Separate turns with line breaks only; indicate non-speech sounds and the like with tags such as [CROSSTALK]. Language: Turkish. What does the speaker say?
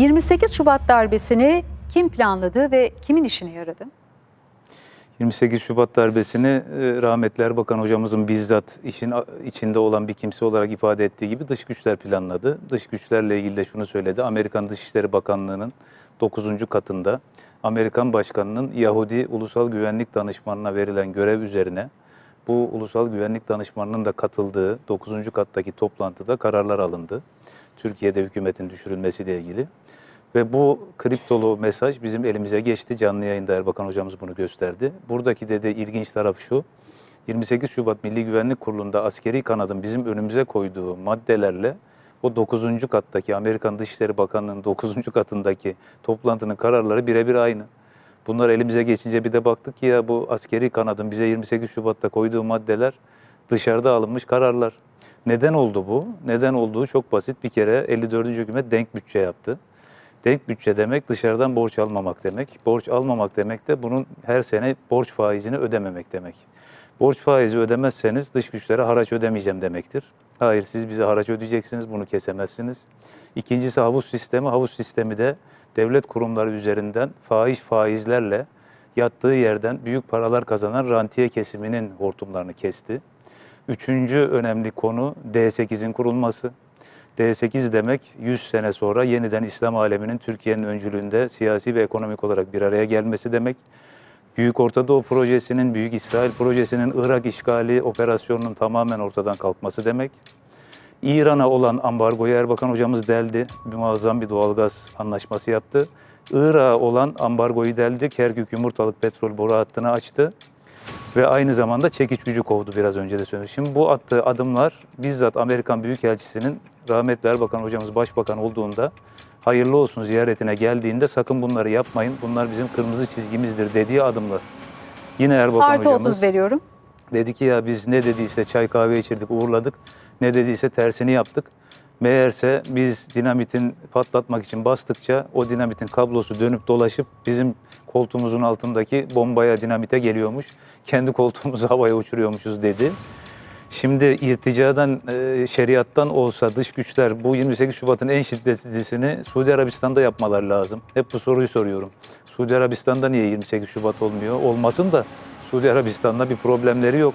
28 Şubat darbesini kim planladı ve kimin işine yaradı?
28 Şubat darbesini e, rahmetli Erbakan hocamızın bizzat işin içinde olan bir kimse olarak ifade ettiği gibi dış güçler planladı. Dış güçlerle ilgili de şunu söyledi. Amerikan Dışişleri Bakanlığı'nın 9. katında Amerikan Başkanı'nın Yahudi Ulusal Güvenlik Danışmanı'na verilen görev üzerine bu Ulusal Güvenlik Danışmanı'nın da katıldığı 9. kattaki toplantıda kararlar alındı. Türkiye'de hükümetin düşürülmesiyle ilgili. Ve bu kriptolu mesaj bizim elimize geçti. Canlı yayında Erbakan hocamız bunu gösterdi. Buradaki dedi ilginç taraf şu. 28 Şubat Milli Güvenlik Kurulu'nda askeri kanadın bizim önümüze koyduğu maddelerle o 9. kattaki Amerikan Dışişleri Bakanlığı'nın 9. katındaki toplantının kararları birebir aynı. Bunlar elimize geçince bir de baktık ki ya bu askeri kanadın bize 28 Şubat'ta koyduğu maddeler dışarıda alınmış kararlar. Neden oldu bu? Neden olduğu çok basit. Bir kere 54. hükümet denk bütçe yaptı. Denk bütçe demek dışarıdan borç almamak demek. Borç almamak demek de bunun her sene borç faizini ödememek demek. Borç faizi ödemezseniz dış güçlere haraç ödemeyeceğim demektir. Hayır siz bize haraç ödeyeceksiniz, bunu kesemezsiniz. İkincisi havuz sistemi. Havuz sistemi de devlet kurumları üzerinden faiz faizlerle yattığı yerden büyük paralar kazanan rantiye kesiminin hortumlarını kesti. Üçüncü önemli konu D8'in kurulması. D8 demek 100 sene sonra yeniden İslam aleminin Türkiye'nin öncülüğünde siyasi ve ekonomik olarak bir araya gelmesi demek. Büyük Orta Doğu Projesi'nin, Büyük İsrail Projesi'nin Irak işgali operasyonunun tamamen ortadan kalkması demek. İran'a olan ambargoyu Erbakan hocamız deldi. Bir muazzam bir doğalgaz anlaşması yaptı. Irak'a olan ambargoyu deldi. Kerkük Yumurtalık petrol boru hattını açtı. Ve aynı zamanda çekiç gücü kovdu biraz önce de söyledim. Şimdi bu attığı adımlar bizzat Amerikan Büyükelçisi'nin rahmetli Erbakan hocamız başbakan olduğunda hayırlı olsun ziyaretine geldiğinde sakın bunları yapmayın. Bunlar bizim kırmızı çizgimizdir dediği adımlar. Yine Erbakan
Artı
hocamız
30 veriyorum.
dedi ki ya biz ne dediyse çay kahve içirdik uğurladık. Ne dediyse tersini yaptık. Meğerse biz dinamitin patlatmak için bastıkça o dinamitin kablosu dönüp dolaşıp bizim koltuğumuzun altındaki bombaya dinamite geliyormuş. Kendi koltuğumuzu [LAUGHS] havaya uçuruyormuşuz dedi. Şimdi irticadan, e, şeriattan olsa dış güçler bu 28 Şubat'ın en şiddetlisini Suudi Arabistan'da yapmaları lazım. Hep bu soruyu soruyorum. Suudi Arabistan'da niye 28 Şubat olmuyor? Olmasın da Suudi Arabistan'da bir problemleri yok.